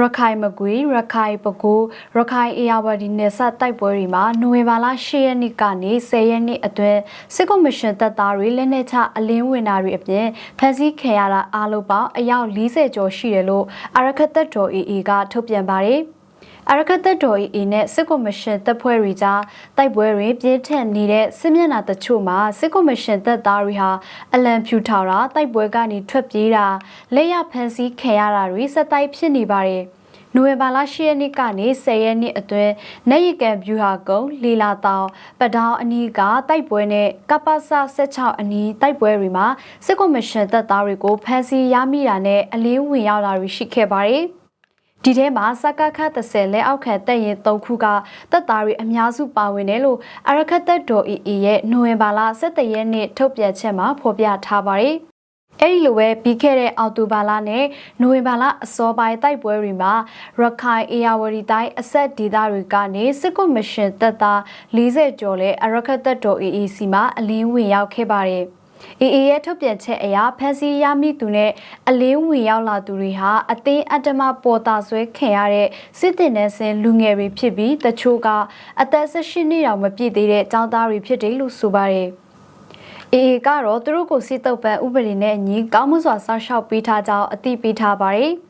ရခိုင်မကွေရခိုင်ပကူရခိုင်အေယာဝတီနယ်စပ်တိုက်ပွဲတွေမှာနိုဝင်ဘာလ10ရက်နေ့ကနေ10ရက်နေ့အတွင်းစစ်ကော်မရှင်တပ်သားတွေလက်နက်ချအလင်းဝင်တာတွေအပြင်ဖမ်းဆီးခံရတာအားလုံးပေါင်းအယောက်40ကျော်ရှိတယ်လို့အာရခတ်တပ်တော် AA ကထုတ်ပြန်ပါတယ်။ အရကသက်တော် AA နဲ့စစ်ကော်မရှင်တပ်ဖွဲ့တွေကြားတိုက်ပွဲတွေပြင်းထန်နေတဲ့စစ်မျက်နှာတချို့မှာစစ်ကော်မရှင်တပ်သားတွေဟာအလံဖြူထောင်တာတိုက်ပွဲကနေထွက်ပြေးတာလက်ရဖမ်းဆီးခံရတာတွေစက်တိုက်ဖြစ်နေပါတယ်။နိုဝင်ဘာလ10ရက်နေ့ကနေ10ရက်နေ့အတွင်းနေရကံဗျူဟာကုန်းလီလာတောင်ပဒေါင်အနီးကတိုက်ပွဲနဲ့ကပ္ပစ16အနီးတိုက်ပွဲတွေမှာစစ်ကော်မရှင်တပ်သားတွေကိုဖမ်းဆီးရမိတာနဲ့အလင်းဝင်ရောက်လာတွေရှိခဲ့ပါတယ်။ ဒီထဲမှာစကခ30လက်အောက်ခံတပ်ရင်3ခုကတပ်သားတွေအများစုပါဝင်တယ်လို့အရခတ်တပ်တော် AA ရဲ့နိုဝင်ဘာလ17ရက်နေ့ထုတ်ပြန်ချက်မှာဖော်ပြထားပါတယ်။အဲဒီလိုပဲပြီးခဲ့တဲ့အောက်တိုဘာလနဲ့နိုဝင်ဘာလအစောပိုင်းတိုက်ပွဲတွေမှာရခိုင်အေယာဝတီတိုင်းအဆက်ဒေသတွေကနေစစ်ကွန်မရှင်တပ်သား40ကျော်လဲအရခတ်တပ်တော် AAC မှာအလင်းဝင်ရောက်ခဲ့ပါတယ်။ AA ရဲ့ထုတ်ပြန်ချက်အရဖမ်းဆီးရမိသူနဲ့အလင်းဝင်ရောက်လာသူတွေဟာအသိအတ္တမပေါ်တာဆွဲခံရတဲ့စစ်တင်တဲ့ဆင်လူငယ်တွေဖြစ်ပြီးတချို့ကအသက်18နှစ်တောင်မပြည့်သေးတဲ့ចောင်းသားတွေဖြစ်တယ်လို့ဆိုပါတယ်။ AA ကတော့သူတို့ကိုစစ်တုပ်ပန်းဥပဒေနဲ့အညီကောင်းမှုစွာစောင့်ရှောက်ပေးထားကြောင်းအသိပေးထားပါတယ်။